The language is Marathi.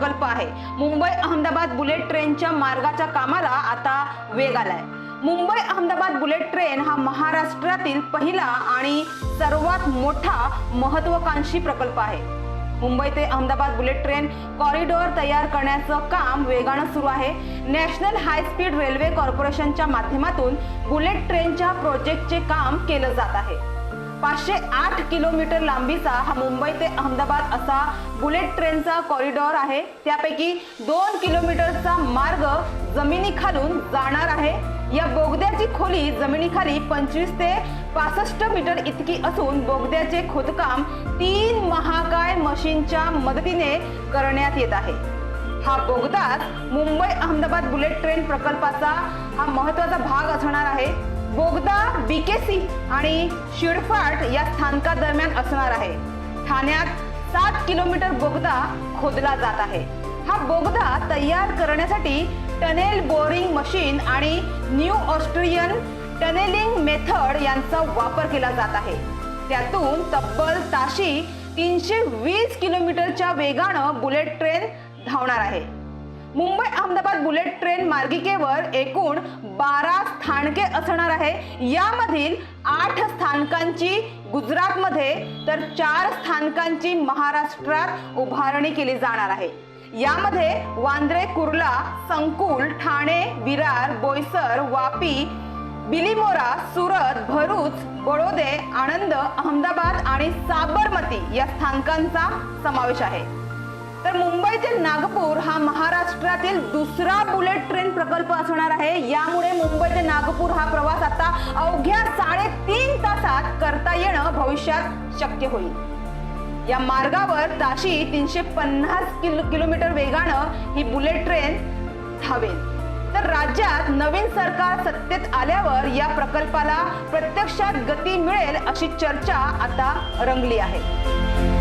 प्रकल्प आहे. मुंबई अहमदाबाद बुलेट ट्रेनच्या मार्गाच्या कामाला आता वेग आलाय. मुंबई अहमदाबाद बुलेट ट्रेन हा महाराष्ट्रातील पहिला आणि सर्वात मोठा महत्वाकांक्षी प्रकल्प आहे. मुंबई ते अहमदाबाद बुलेट ट्रेन कॉरिडॉर तयार करण्याचं काम वेगानं सुरू आहे. नॅशनल हाय स्पीड रेल्वे कॉर्पोरेशनच्या माध्यमातून बुलेट ट्रेनच्या प्रोजेक्टचे काम केलं जात आहे. पाचशे आठ किलोमीटर लांबीचा हा मुंबई ते अहमदाबाद असा बुलेट ट्रेनचा कॉरिडॉर आहे. त्यापैकी दोन किलोमीटरचा मार्ग जमिनीखालून जाणार आहे. या बोगद्याची खोली जमिनीखाली पंचवीस ते पासष्ट मीटर इतकी असून बोगद्याचे खोदकाम तीन महाकाय मशीनच्या मदतीने करण्यात येत आहे. हा बोगदाच मुंबई अहमदाबाद बुलेट ट्रेन प्रकल्पाचा हा महत्त्वाचा भाग असणार आहे. बोगदा बीकेसी आणि शिडफाट या स्थानकादरम्यान असणार आहे. ठाण्यात सात किलोमीटर बोगदा खोदला जात आहे. हा बोगदा तयार करण्यासाठी टनेल बोरिंग मशीन आणि न्यू ऑस्ट्रियन टनेलिंग मेथड यांचा वापर केला जात आहे. त्यातून तब्बल ताशी तीनशे वीस किलोमीटरच्या वेगानं बुलेट ट्रेन धावणार आहे. मुंबई अहमदाबाद बुलेट ट्रेन मार्गिकेवर एकूण बारा स्थानके असणार आहे. यामधील आठ स्थानकांची गुजरातमध्ये तर चार स्थानकांची महाराष्ट्रात उभारणी केली जाणार आहे. यामध्ये वांद्रे कुर्ला संकुल ठाणे विरार बोईसर वापी बिलिमोरा सुरत भरूच बडोदे आनंद अहमदाबाद आणि साबरमती या स्थानकांचा समावेश आहे. तर मुंबई ते नागपूर हा महाराष्ट्रातील दुसरा बुलेट ट्रेन प्रकल्प असणार आहे. यामुळे मुंबई ते नागपूर हा प्रवास आता अवघ्या साडेतीन तासात करता येणं भविष्यात शक्य होईल. या मार्गावर ताशी तीनशे पन्नास किलो किलोमीटर वेगानं ही बुलेट ट्रेन धावेल. तर राज्यात नवीन सरकार सत्तेत आल्यावर या प्रकल्पाला प्रत्यक्षात गती मिळेल अशी चर्चा आता रंगली आहे.